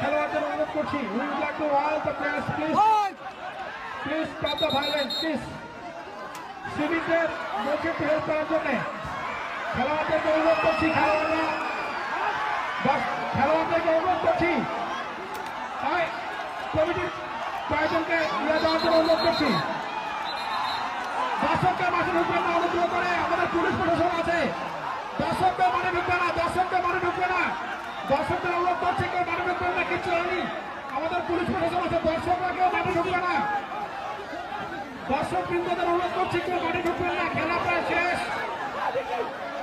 খেলোয়াড়দের করছি will like to all the players please please stop the violence please সিভিকদের মুখে help করার জন্য খেলোয়াড়দেরকে অনুরোধ করছি খেলোয়াড়রা করছি। তাই কমিটির কয়েকজনকে ইয়ে দেওয়ার জন্য অনুরোধ করছি। দর্শকদের মাঠে ঢুকবে না, অনুগ্রহ করে আমাদের পুলিশ প্রশাসন আছে। দর্শকদের মানে ঢুকবে না দর্শকদের মানে ঢুকবে না। দর্শকদের অনুরোধ করছি, কেউ মাঠে ঢুকবে না, কিচ্ছু হয়নি। আমাদের পুলিশ প্রশাসন আছে, দর্শকরা কেউ মাঠে ঢুকবে না। দর্শক বৃন্দদের অনুরোধ করছি, কেউ মাঠে ঢুকবেন না, খেলা প্রায় শেষ।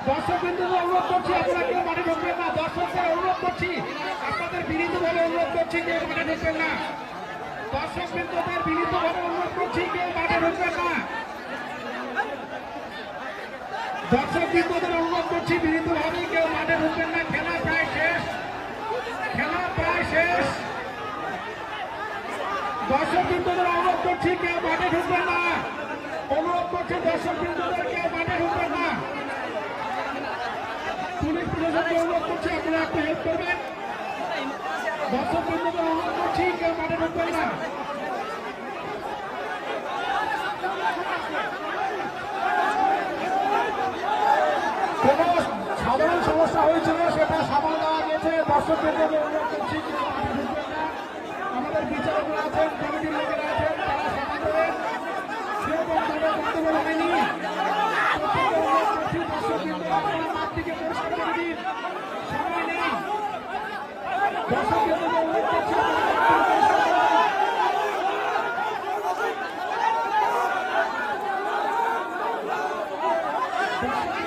দর্শক বিন্দুদের অনুরোধ করছি, আপনারা কেউ মাঠে ঢুকবেন না। দর্শকদের অনুরোধ করছি করছি কেউ মাঠে ঢুকবেন না। দর্শক বিন্দুদের বিনীতভাবে অনুরোধ করছি, কেউ মাঠে ঢুকবেন না। দর্শক বিন্দুদের অনুরোধ করছি, বিনীতভাবে কেউ মাঠে ঢুকবেন না। খেলা প্রায় শেষ। খেলা প্রায় শেষ। দর্শক বিন্দুদের অনুরোধ করছি, কেউ মাঠে ঢুকবেন না। অনুরোধ করছি, দর্শক বিন্দুদের কেউ মাঠে ঢুকবেন না। পুলিশ প্রশাসনকে অনুরোধ করছি, আপনারা একটু হেল্প করবেন। দর্শক বিন্দুদের অনুরোধ করছি কেউ মাঠে ঢুকবেন না কোনো সাধারণ সমস্যা হয়েছিল সেটা সামাল দেওয়া গেছে দর্শক বিন্দুকে অনুরোধ করছি আমাদের বিচারকরা আছেন কমিটির লোকেরা আছেন তারা সামাল দেবেন সেরকম ভাবে বক্তব্য রাখেনি প্রত্যেককে অনুরোধ করছি দর্শক বিন্দু আপনারা মাঠ থেকে পরিষ্কার করে দিন সময় নেই দর্শক Come on.